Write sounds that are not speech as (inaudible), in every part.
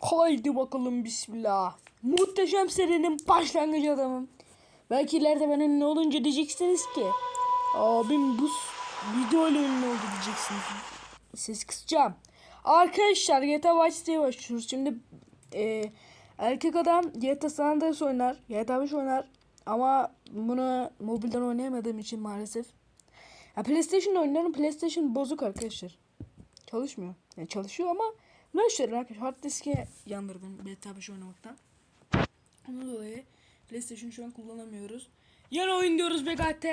Haydi bakalım bismillah. Muhteşem serinin başlangıcı adamım. Belki ileride ben ünlü olunca diyeceksiniz ki abim bu video ile ünlü oldu diyeceksiniz. Ses kısacağım. Arkadaşlar GTA Vice City'ye başlıyoruz. Şimdi e, erkek adam GTA San Andreas oynar. GTA 5 oynar. Ama bunu mobilden oynayamadığım için maalesef. Ya PlayStation'da oynarım. PlayStation bozuk arkadaşlar. Çalışmıyor. Yani çalışıyor ama ne işlerim arkadaşlar. Hard diski yandırdım GTA 5 oynamaktan. Ondan dolayı PlayStation şu an kullanamıyoruz. Yan oyun diyoruz BGT.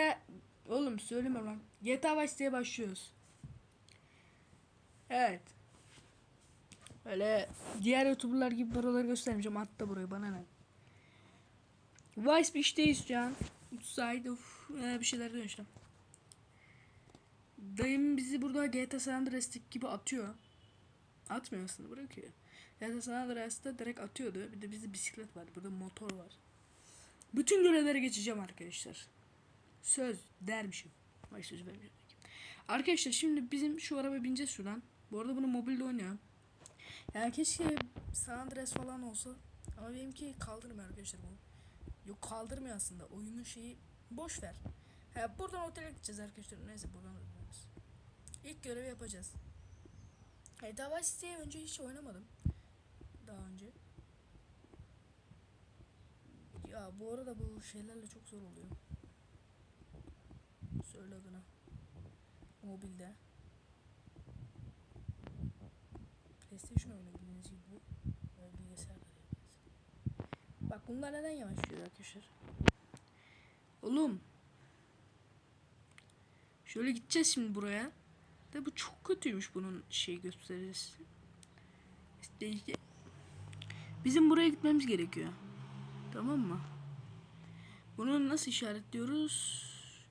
Oğlum söyleme lan. GTA Vice City'ye başlıyoruz. Evet. Öyle diğer youtuberlar gibi buraları göstermeyeceğim. Hatta burayı bana ne. Vice Beach'teyiz şu an. Side of ee, bir şeyler işte. Dayım bizi burada GTA San Andreas'taki gibi atıyor. Atmıyor aslında bırakıyor. GTA San Andreas'ta direkt atıyordu. Bir de bizde bisiklet var. Burada motor var. Bütün görevlere geçeceğim arkadaşlar. Söz dermişim. Ay söz vermişim. Arkadaşlar şimdi bizim şu araba bineceğiz şuradan. Bu arada bunu mobilde oynuyorum. Yani keşke San Andreas falan olsa. Ama benimki kaldırmıyor arkadaşlar bunu. Yok kaldırmıyor aslında. Oyunun şeyi boş ver. Ha, buradan otele gideceğiz arkadaşlar. Neyse buradan. İlk görevi yapacağız. Daha Vice City'ye önce hiç oynamadım. Daha önce. Ya bu arada bu şeylerle çok zor oluyor. Söyle adına. Mobilde. PlayStation oyunu bildiğiniz gibi bu. Ve bilgisayarda. Bak bunlar neden yavaşlıyor arkadaşlar? Oğlum. Şöyle gideceğiz şimdi buraya. De bu çok kötüymüş bunun şey gösterisi. Bizim buraya gitmemiz gerekiyor. Tamam mı? Bunu nasıl işaretliyoruz?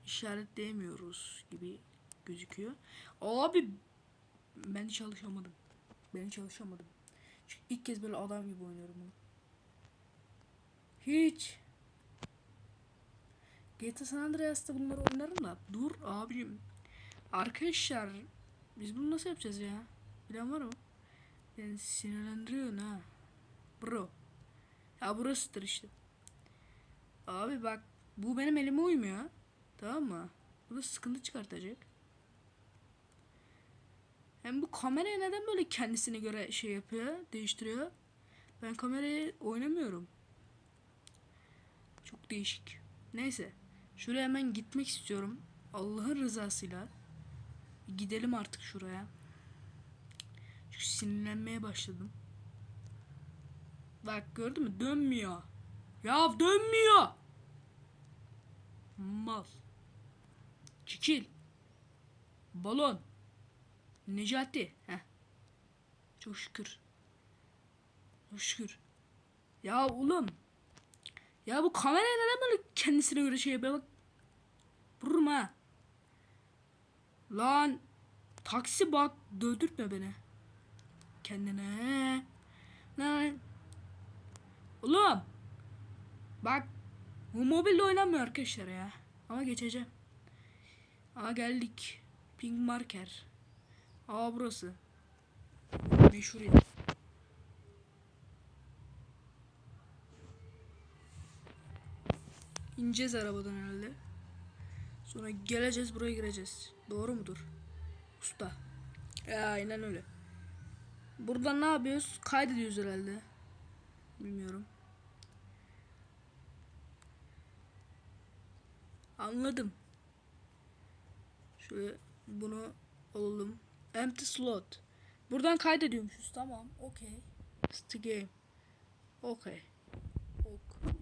İşaretleyemiyoruz gibi gözüküyor. Abi ben çalışamadım. Ben çalışamadım. Çünkü ilk kez böyle adam gibi oynuyorum bunu. Hiç. GTA San Andreas'ta bunları oynarım da. Dur abim. Arkadaşlar biz bunu nasıl yapacağız ya? Bilen var mı? Yani sinirlendiriyorsun ha. Bro. Ya burasıdır işte. Abi bak bu benim elime uymuyor. Tamam mı? Bu da sıkıntı çıkartacak. Hem bu kameraya neden böyle kendisine göre şey yapıyor, değiştiriyor? Ben kamerayı oynamıyorum. Çok değişik. Neyse. Şuraya hemen gitmek istiyorum. Allah'ın rızasıyla. Gidelim artık şuraya. Çünkü sinirlenmeye başladım. Bak gördün mü? Dönmüyor. Ya dönmüyor. Mal. Çekil. Balon. Necati. Heh. Çok şükür. Çok şükür. Ya oğlum. Ya bu kamera neden böyle kendisine göre şey yapıyor bak. Vururum ha. Lan. Taksi bak. Dövdürtme beni. Kendine. Lan. Oğlum. Bak. Bu mobilde oynanmıyor arkadaşlar ya. Ama geçeceğim. Aa geldik. Pink marker. Aa burası. Meşhur yer. İneceğiz arabadan herhalde. Sonra geleceğiz buraya gireceğiz. Doğru mudur? Usta. Ya aynen öyle. Buradan ne yapıyoruz? Kaydediyoruz herhalde. Bilmiyorum. Anladım. Şöyle bunu alalım. Empty slot. Buradan kaydediyormuşuz. Tamam. Okey. It's the game. Okey. Ok.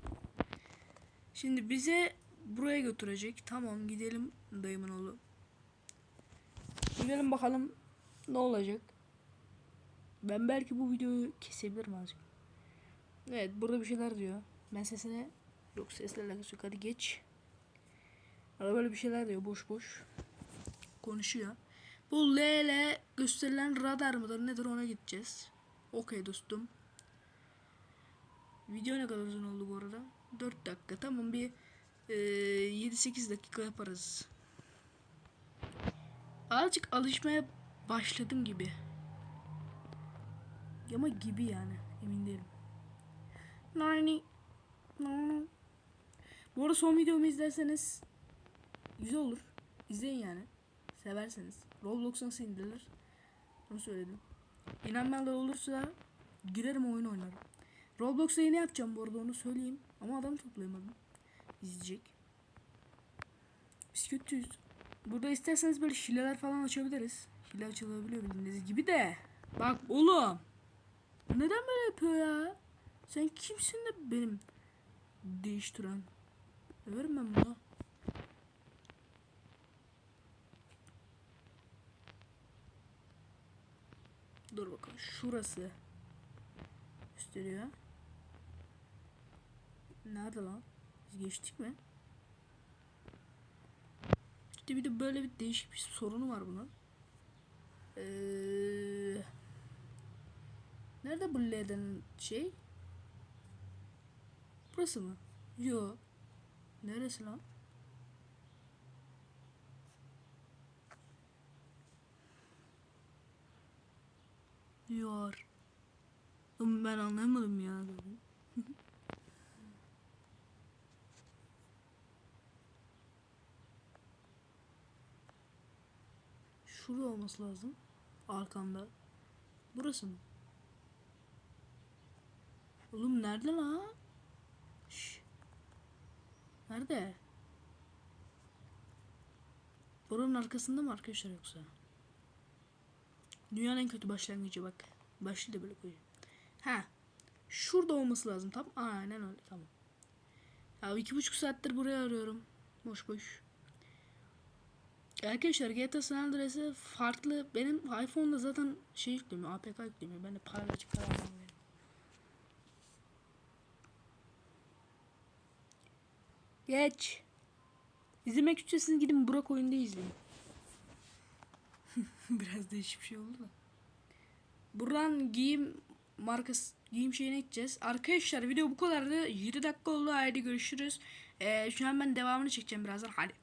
Şimdi bize buraya götürecek. Tamam gidelim dayımın oğlu. Gidelim bakalım ne olacak. Ben belki bu videoyu kesebilirim azıcık. Evet burada bir şeyler diyor. Ben sesine yok sesle alakası yok hadi geç. Arada böyle bir şeyler diyor boş boş. Konuşuyor. Bu LL gösterilen radar mıdır nedir ona gideceğiz. Okey dostum. Video ne kadar uzun oldu bu arada? 4 dakika tamam bir e, 7-8 dakika yaparız. Azıcık alışmaya başladım gibi. Ama gibi yani. Emin değilim. Nani. Nani. Bu arada son videomu izlerseniz güzel olur. İzleyin yani. Severseniz. Roblox nasıl indirilir? Onu söyledim. İnanmayanlar olursa girerim oyun oynarım. Roblox'a yeni yapacağım bu arada onu söyleyeyim. Ama adam toplayamadım. İzleyecek. Biz kötüyüz. Burada isterseniz böyle hileler falan açabiliriz. Hile açılabiliyor bildiğiniz gibi de. Bak oğlum. Neden böyle yapıyor ya? Sen kimsin de benim değiştiren? Överim ben bunu. Dur bakalım. Şurası. Gösteriyor. Nerede lan? Biz geçtik mi? İşte bir de böyle bir değişik bir sorunu var bunun. Ee, nerede bu L'den şey? Burası mı? Yo. Neresi lan? Yor. Ben anlamadım ya. (laughs) Şurada olması lazım. Arkamda. Burası mı? Oğlum nerede lan? Şş. Nerede? Buranın arkasında mı arkadaşlar yoksa? Dünyanın en kötü başlangıcı bak. Başlığı da böyle koyayım. Ha. Şurada olması lazım. Tam aynen öyle tamam. Ya iki buçuk saattir buraya arıyorum. Boş boş. Arkadaşlar GTA San Andreas'e farklı. Benim iPhone'da zaten şey yüklemiyor. APK yüklemiyor. Ben de parayla çıkaramam. Yani. Geç. İzlemek istiyorsanız gidin Burak oyunda izleyin. (laughs) Biraz değişik bir şey oldu da. Buradan giyim markası giyim şeyine gideceğiz. Arkadaşlar video bu kadardı. 7 dakika oldu. Haydi görüşürüz. Ee, şu an ben devamını çekeceğim birazdan. Hadi.